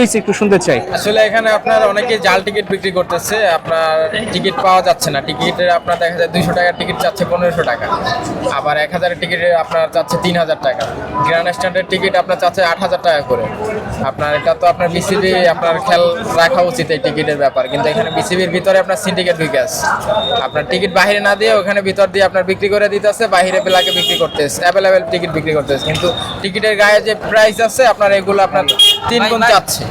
হয়েছে একটু শুনতে চাই। আসলে এখানে আপনার অনেকে জাল টিকিট বিক্রি করতেছে, আপনার টিকিট পাওয়া যাচ্ছে না। টিকিটের আপনার দেখা যায় দুইশো টাকার টিকিট চাচ্ছে পনেরোশো টাকা। আবার এক হাজারের টিকিটে আপনার চাচ্ছে তিন হাজার টাকা। গ্র্যান্ড স্ট্যান্ডের টিকিট আপনার চাচ্ছে আট হাজার টাকা করে। আপনার এটা তো আপনার বিসিবি আপনার খেয়াল রাখা উচিত এই টিকিটের ব্যাপার। কিন্তু এখানে বিসিবির ভিতরে আপনার সিন্ডিকেট আছে। আপনার টিকিট বাইরে না দিয়ে ওখানে ভিতর দিয়ে আপনার বিক্রি করে দিতেছে বাইরে বেলাকে বিক্রি করতেছে অ্যাভেলেবেল টিকিট বিক্রি করতেছে। কিন্তু টিকিটের গায়ে যে প্রাইস আছে, আপনার এগুলো আপনার তিন গুণ চাচ্ছে।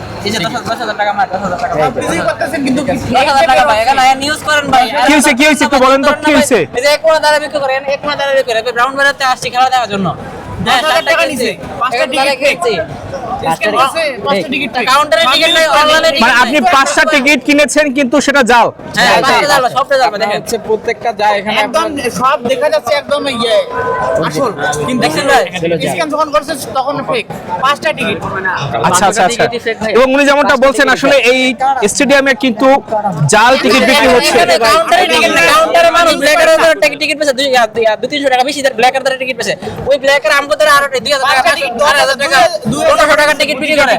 ব্রাউন বেড়াতে আসছি খেলা দেখার জন্য। হ্যাঁ, মানে আপনি পাঁচটা টিকিট কিনেছেন কিন্তু সেটা জাল। হ্যাঁ পাঁচটা যাবে সবটা যাবে দেখেন। হচ্ছে প্রত্যেকটা যায় এখানে একদম সব দেখা যাচ্ছে একদম ইয়ে। আসল কিন্তু দেখছেন ভাই? স্ক্যান যখন করছে তখন ফেক পাঁচটা টিকিট আচ্ছা আচ্ছা আচ্ছা। টিকিটই fake ভাই। এবং উনি যেমনটা বলছেন আসলে এই স্টেডিয়ামে কিন্তু জাল টিকিট বিক্রি হচ্ছে। কাউন্টারে টিকিট মানুষ ব্ল্যাকের পেছে টাকা বেশি ব্ল্যাকের দ্বারা টিকিট পেছে ওই ব্ল্যাকের আমগো দ্বারা আরও টাকা টাকা টিকিট বিক্রি করে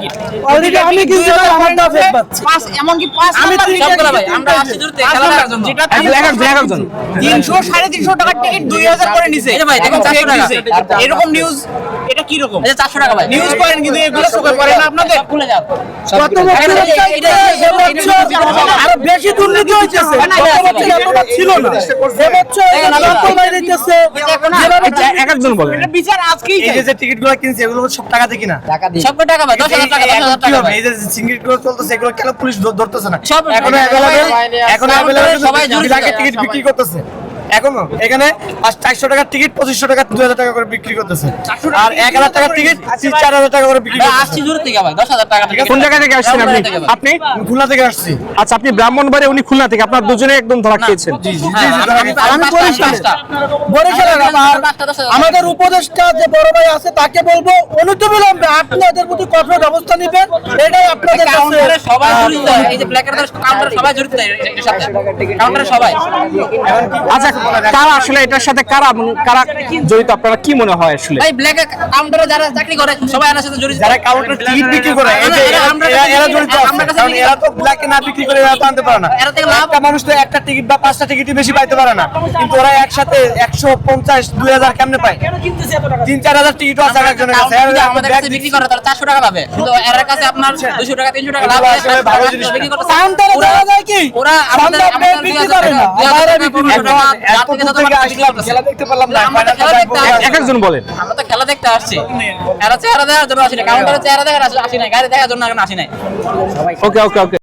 অলরেডি আমি কিন্তু আমার দাও ফেক পাচ্ছি পাঁচ এমনকি পাঁচ আমি সবগুলো ভাই আমরা আসছি দূর থেকে খেলা দেখার জন্য যেটা এক ব্ল্যাক এক ব্ল্যাক একজন তিনশো সাড়ে টাকার টিকিট দুই হাজার করে নিছে এই ভাই, দেখুন, 400 টাকা। এরকম নিউজ এটা কি রকম যে চারশো টাকা ভাই নিউজ করেন কিন্তু এগুলো চোখে পড়ে না আপনাদের সব খুলে যাও কত বছর আরও বেশি দুর্নীতি হইতেছে এতটা ছিল না এক একজন বলেন এটা বিচার আজকেই এই যে টিকিটগুলো কিনছে এগুলো সব টাকা দিয়ে কিনা সব টাকা ভাই দশ হাজার টাকা দশ হাজার টাকা এই যে সিঙ্গেলগুলো চলতেছে এগুলো কেন পুলিশ ধর- ধরতেছে না। এখনও অ্যাভেলেবেল এখনও অ্যাভেলেবেল সবাই। টিকিট বিক্রি করতেছে। এখনও? এখানে চারশো টাকার টিকিট পঁচিশশো টাকা দুই হাজার টাকা করে বিক্রি করতেছে। আর এক হাজার টাকার টিকিট চার হাজার টাকা করে বিক্রি আসছি দূর থেকে ভাই দশ হাজার টাকা থেকে কোন জায়গা থেকে আসছেন আপনি? আপনি? খুলনা থেকে আসছি। আচ্ছা আপনি ব্রাহ্মণবাড়ি উনি খুলনা থেকে। আপনার দুজনে একদম ধরা খেয়েছেন। হ্যাঁ, আমি-। বরিশালের। আমাদের উপদেষ্টা যে বড় ভাই আছে তাকে বলব অনতিবিলম্বে আপনি এদের প্রতি কঠোর ব্যবস্থা নেবেন। এটাই আপনাদের কাছে সবাই জড়িত এই যে ব্ল্যাকের কাউন্টারে সবাই জড়িত কাউন্টারে সবাই। আচ্ছা কারা আসলে এটার সাথে কারা কারা জড়িত আপনারা কি মনে হয় আসলে? ভাই ব্ল্যাকে কাউন্টারে যারা চাকরি করে সবাই এর সাথে জড়িত। যারা কাউন্টারে টিকিট বিক্রি করে এরা- জড়িত আমরা আছে। কাছে কারণ এরা তো ব্ল্যাকে না বিক্রি করে এরা তো আনতে পারে না। এরা থেকে লাভ- মানুষ তো একটা টিকিট বা পাঁচটা টিকিটই বেশি পাইতে পারে না। কিন্তু ওরা একসাথে একশো পঞ্চাশ দুই হাজার কেমনে পায়? তিন চার হাজার টিকিটও আছে একজনের কাছে। আমাদের কাছে বিক্রি করে তাহলে চারশো টাকা পাবে। কিন্তু এর কাছে আপনার দুশো টাকা তিনশো টাকা লাভ আসলে ভালো জিনিস বিক্রি করতে কাউন্টারে দেওয়া যায় কি? ওরা আমাদের বিক্রি করে না। খেলা দেখতে পারলাম না, আমরা তো খেলা দেখতে আসছি। এক একজন বলেন। আমরা তো খেলা দেখতে আসছি। এরা চেহারা দেখার জন্য আসি না কাউন্টারে চেহারা দেখার আসি নাই গাড়ি দেখার জন্য এখন আসি নাই। ওকে ওকে ওকে।